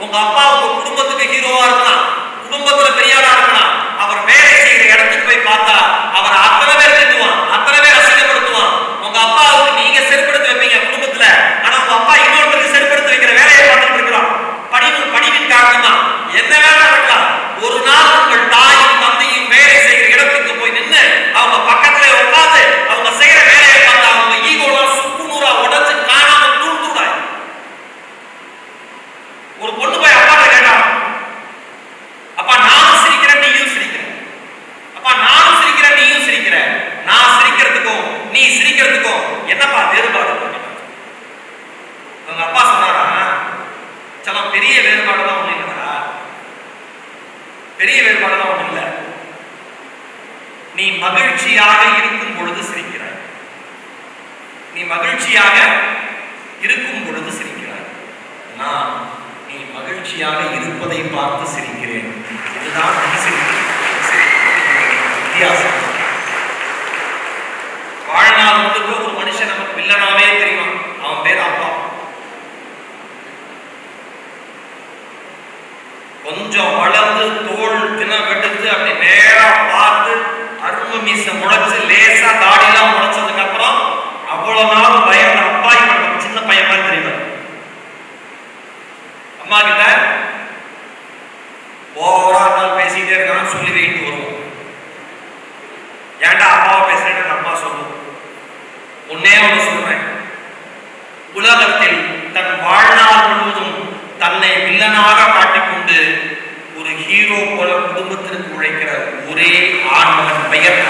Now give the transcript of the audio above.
உங்க அப்பா உங்க குடும்பத்துக்கு ஹீரோவா இருக்கலாம். குடும்பத்துல பெரியாளா இருக்கலாம் ஒரு பொண்ணு போய் அப்பா கேட்டான் அப்பா நானும் சிரிக்கிறேன் நீயும் சிரிக்கிற. அப்பா நானும் சிரிக்கிறேன் நீயும் சிரிக்கிற. நான் சிரிக்கிறதுக்கும் நீ சிரிக்கிறதுக்கும் என்னப்பா வேறுபாடு? உங்க அப்பா சொன்னாரா சில பெரிய வேறுபாடு தான் ஒண்ணு இல்லைடா. பெரிய வேறுபாடு தான் ஒண்ணு இல்லை. நீ மகிழ்ச்சியாக இருக்கும் பொழுது சிரிக்கிறாய். நீ மகிழ்ச்சியாக இருக்கும் பொழுது சிரிக்கிறாய். மகிழ்ச்சியாக இருப்பதை பார்த்து சிரிக்கிறேன். இதுதான் வித்தியாசம். வாழ்நாள் முழுக்க ஒரு மனுஷன் நமக்கு வில்லனாவே தெரியும்? அவன் பேர் அப்பா. கொஞ்சம் வளர்ந்து தோல் தினம் எடுத்து அப்படி நேரம் அம்மா கிட்ட ஓவரா இருந்தாலும் பேசிக்கிட்டே இருக்கான்னு சொல்லி வைக்கிட்டு வருவோம். ஏன்டா அப்பாவை பேசுறேன்னு அம்மா சொல்லுவோம் ஒன்னே ஒன்று சொல்றேன். உலகத்தில் தன் வாழ்நாள் முழுவதும் தன்னை வில்லனாக காட்டிக்கொண்டு ஒரு ஹீரோ போல குடும்பத்திற்கு உழைக்கிற ஒரே ஆண்மகன் பெயர்